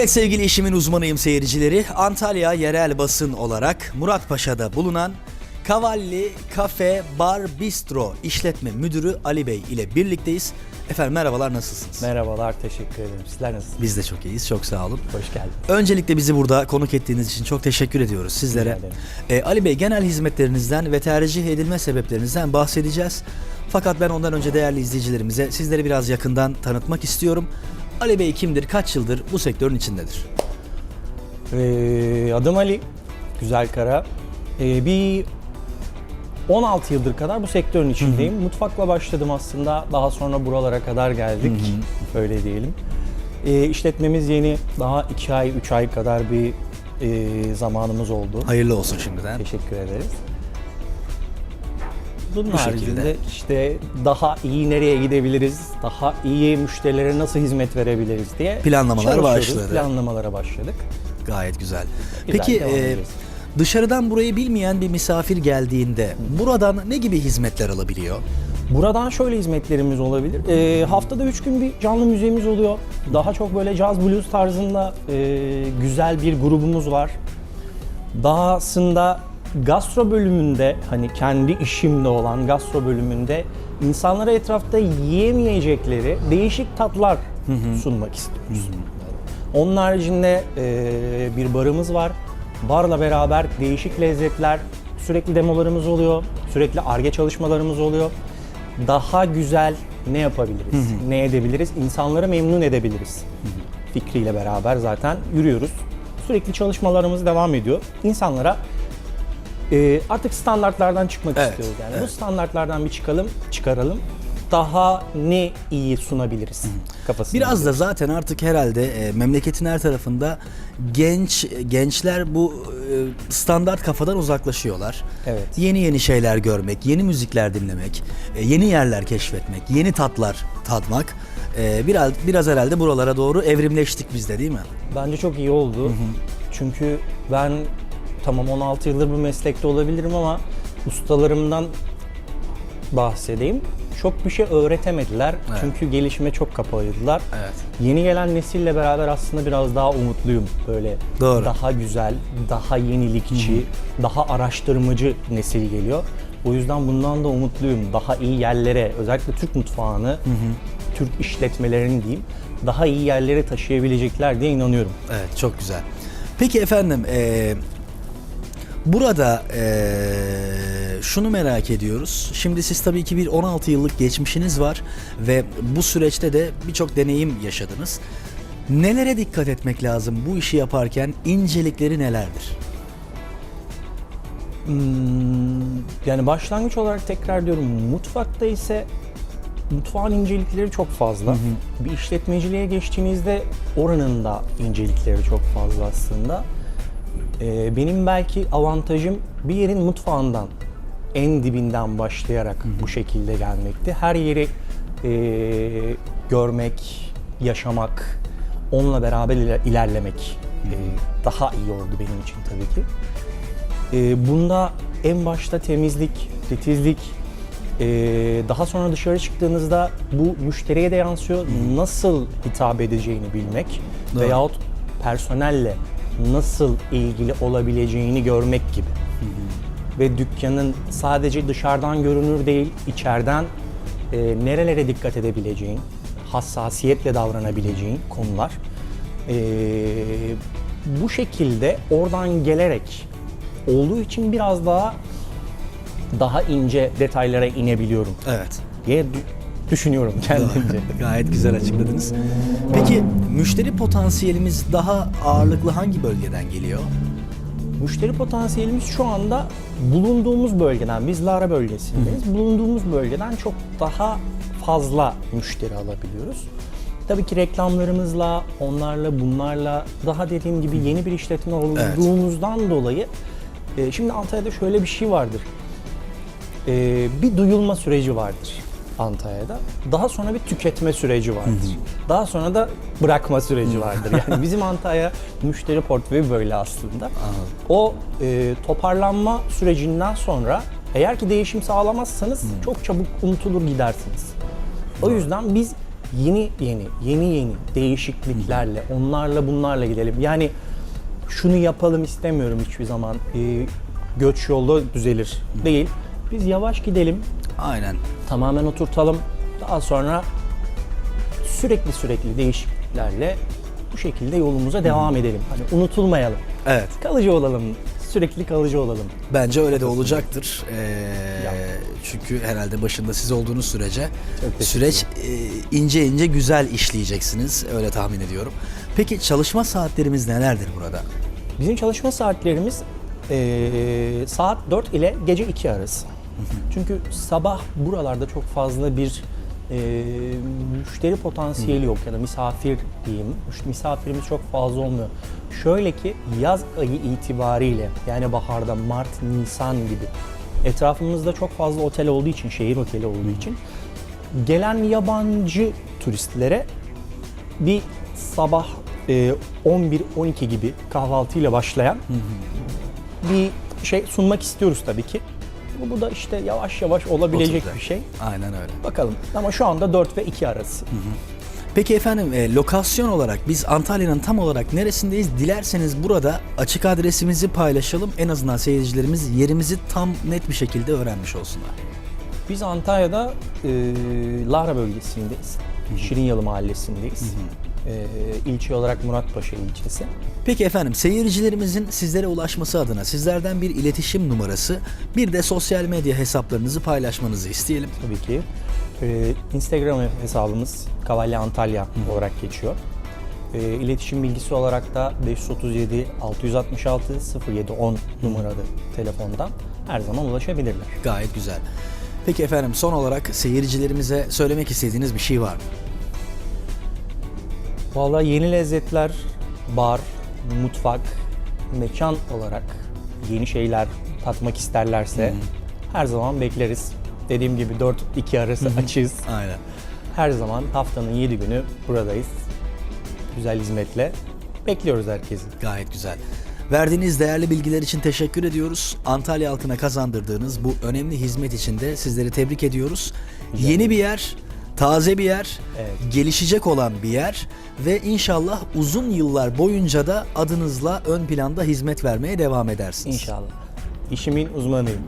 Evet sevgili işimin uzmanıyım seyircileri. Antalya yerel basın olarak Muratpaşa'da bulunan Kavalli Kafe Bar Bistro işletme müdürü Ali Bey ile birlikteyiz. Efendim merhabalar nasılsınız? Merhabalar, teşekkür ederim. Sizler nasılsınız? Biz de çok iyiyiz. Çok sağ olun. Hoş geldiniz. Öncelikle bizi burada konuk ettiğiniz için çok teşekkür ediyoruz sizlere. Ee, Ali Bey genel hizmetlerinizden ve tercih edilme sebeplerinizden bahsedeceğiz. Fakat ben ondan önce değerli izleyicilerimize sizleri biraz yakından tanıtmak istiyorum. Ali Bey kimdir? Kaç yıldır bu sektörün içindedir? Ee, adım Ali, Güzel Kara. Ee, bir 16 yıldır kadar bu sektörün içindeyim. Mutfakla başladım aslında. Daha sonra buralara kadar geldik. Öyle diyelim. Ee, işletmemiz yeni. Daha 2 ay, 3 ay kadar bir e, zamanımız oldu. Hayırlı olsun şimdiden. Teşekkür ederiz. Bunun Bu haricinde şekilde. işte daha iyi nereye gidebiliriz, daha iyi müşterilere nasıl hizmet verebiliriz diye Planlamalar başladı. Planlamalara başladık. Gayet güzel. Güzel, Peki e, dışarıdan burayı bilmeyen bir misafir geldiğinde buradan ne gibi hizmetler alabiliyor? Buradan şöyle hizmetlerimiz olabilir. Ee, haftada 3 gün bir canlı müziğimiz oluyor. Daha çok böyle jazz blues tarzında e, güzel bir grubumuz var. Dahasında gastro bölümünde hani kendi işimde olan gastro bölümünde insanlara etrafta yiyemeyecekleri değişik tatlar sunmak istiyoruz. Onun haricinde e, bir barımız var. Barla beraber değişik lezzetler, sürekli demolarımız oluyor, sürekli arge çalışmalarımız oluyor. Daha güzel ne yapabiliriz, ne edebiliriz, insanları memnun edebiliriz fikriyle beraber zaten yürüyoruz. Sürekli çalışmalarımız devam ediyor. İnsanlara e, artık standartlardan çıkmak Evet, istiyoruz yani. evet. Bu standartlardan bir çıkalım, çıkaralım. Daha ne iyi sunabiliriz kafasında. Biraz da zaten artık herhalde e, memleketin her tarafında genç gençler bu e, standart kafadan uzaklaşıyorlar. Evet. Yeni yeni şeyler görmek, yeni müzikler dinlemek, e, yeni yerler keşfetmek, yeni tatlar tadmak. e, biraz biraz herhalde buralara doğru evrimleştik biz de değil mi? Bence çok iyi oldu. Çünkü ben tamam 16 yıldır bu meslekte olabilirim ama ustalarımdan bahsedeyim. Çok bir şey öğretemediler. Evet. Çünkü gelişime çok kapalıydılar. Evet. Yeni gelen nesille beraber aslında biraz daha umutluyum. Böyle Doğru. daha güzel, daha yenilikçi, daha araştırmacı nesil geliyor. O yüzden bundan da umutluyum. Daha iyi yerlere, özellikle Türk mutfağını, Türk işletmelerini diyeyim, daha iyi yerlere taşıyabilecekler diye inanıyorum. Evet çok güzel. Peki efendim e, burada e, şunu merak ediyoruz. Şimdi siz tabii ki bir 16 yıllık geçmişiniz var ve bu süreçte de birçok deneyim yaşadınız. Nelere dikkat etmek lazım bu işi yaparken incelikleri nelerdir? Hmm, yani başlangıç olarak tekrar diyorum mutfakta ise mutfağın incelikleri çok fazla. Bir işletmeciliğe geçtiğinizde oranın da incelikleri çok fazla aslında. Ee, benim belki avantajım bir yerin mutfağından en dibinden başlayarak bu şekilde gelmekti. Her yeri e, görmek, yaşamak, onunla beraber iler- ilerlemek e, daha iyi oldu benim için tabii ki. Ee, bunda en başta temizlik, titizlik, ee, daha sonra dışarı çıktığınızda bu müşteriye de yansıyor. Nasıl hitap edeceğini bilmek Doğru. veyahut personelle nasıl ilgili olabileceğini görmek gibi. Ve dükkanın sadece dışarıdan görünür değil, içeriden e, nerelere dikkat edebileceğin, hassasiyetle davranabileceğin konular. Ee, bu şekilde oradan gelerek olduğu için biraz daha daha ince detaylara inebiliyorum Evet. dü- düşünüyorum kendimce. Gayet güzel açıkladınız. Peki müşteri potansiyelimiz daha ağırlıklı hangi bölgeden geliyor? Müşteri potansiyelimiz şu anda bulunduğumuz bölgeden, biz Lara bölgesindeyiz. Bulunduğumuz bölgeden çok daha fazla müşteri alabiliyoruz. Tabii ki reklamlarımızla, onlarla, bunlarla daha dediğim gibi yeni bir işletme olduğumuzdan dolayı e, şimdi Antalya'da şöyle bir şey vardır. E, bir duyulma süreci vardır Antalya'da. Daha sonra bir tüketme süreci vardır. Daha sonra da bırakma süreci vardır. Yani bizim Antalya müşteri portföyü böyle aslında. O e, toparlanma sürecinden sonra eğer ki değişim sağlamazsanız çok çabuk unutulur gidersiniz. O yüzden biz yeni yeni, yeni yeni değişikliklerle, onlarla bunlarla gidelim. Yani şunu yapalım istemiyorum hiçbir zaman. Ee, göç yolda düzelir. Değil. Biz yavaş gidelim, Aynen. Tamamen oturtalım. Daha sonra sürekli sürekli değişikliklerle bu şekilde yolumuza devam edelim. Hani unutulmayalım. Evet. Kalıcı olalım. Sürekli kalıcı olalım. Bence öyle de olacaktır. Ee, Ya. çünkü herhalde başında siz olduğunuz sürece teşekkür süreç e, ince ince güzel işleyeceksiniz. Öyle tahmin ediyorum. Peki çalışma saatlerimiz nelerdir burada? Bizim çalışma saatlerimiz eee, saat 4 ile gece 2 arası. Çünkü sabah buralarda çok fazla bir eee, müşteri potansiyeli yok ya da misafir diyeyim. Misafirimiz çok fazla olmuyor. Şöyle ki yaz ayı itibariyle yani baharda Mart, Nisan gibi etrafımızda çok fazla otel olduğu için, şehir oteli olduğu için gelen yabancı turistlere bir sabah e, 11-12 gibi kahvaltıyla başlayan bir şey sunmak istiyoruz tabii ki. Bu, bu da işte yavaş yavaş olabilecek Oturacak. bir şey. Aynen öyle. Bakalım ama şu anda 4 ve 2 arası. Peki efendim e, lokasyon olarak biz Antalya'nın tam olarak neresindeyiz? Dilerseniz burada açık adresimizi paylaşalım. En azından seyircilerimiz yerimizi tam net bir şekilde öğrenmiş olsunlar. Biz Antalya'da e, Lara bölgesindeyiz. Şirinyalı mahallesindeyiz. E, ilçe olarak Muratpaşa ilçesi. Peki efendim seyircilerimizin sizlere ulaşması adına sizlerden bir iletişim numarası bir de sosyal medya hesaplarınızı paylaşmanızı isteyelim. Tabii ki. Ee, Instagram hesabımız Kavalya Antalya olarak geçiyor. Ee, iletişim bilgisi olarak da 537 666 0710 numaralı telefondan her zaman ulaşabilirler. Gayet güzel. Peki efendim son olarak seyircilerimize söylemek istediğiniz bir şey var mı? Vallahi yeni lezzetler, bar, mutfak, mekan olarak yeni şeyler tatmak isterlerse her zaman bekleriz. Dediğim gibi 4-2 arası açığız. Aynen. Her zaman haftanın 7 günü buradayız. Güzel hizmetle bekliyoruz herkesi. Gayet güzel. Verdiğiniz değerli bilgiler için teşekkür ediyoruz. Antalya halkına kazandırdığınız bu önemli hizmet için de sizleri tebrik ediyoruz. Yeni bir yer, taze bir yer, Evet. gelişecek olan bir yer ve inşallah uzun yıllar boyunca da adınızla ön planda hizmet vermeye devam edersiniz. İnşallah. İşimin uzmanıyım.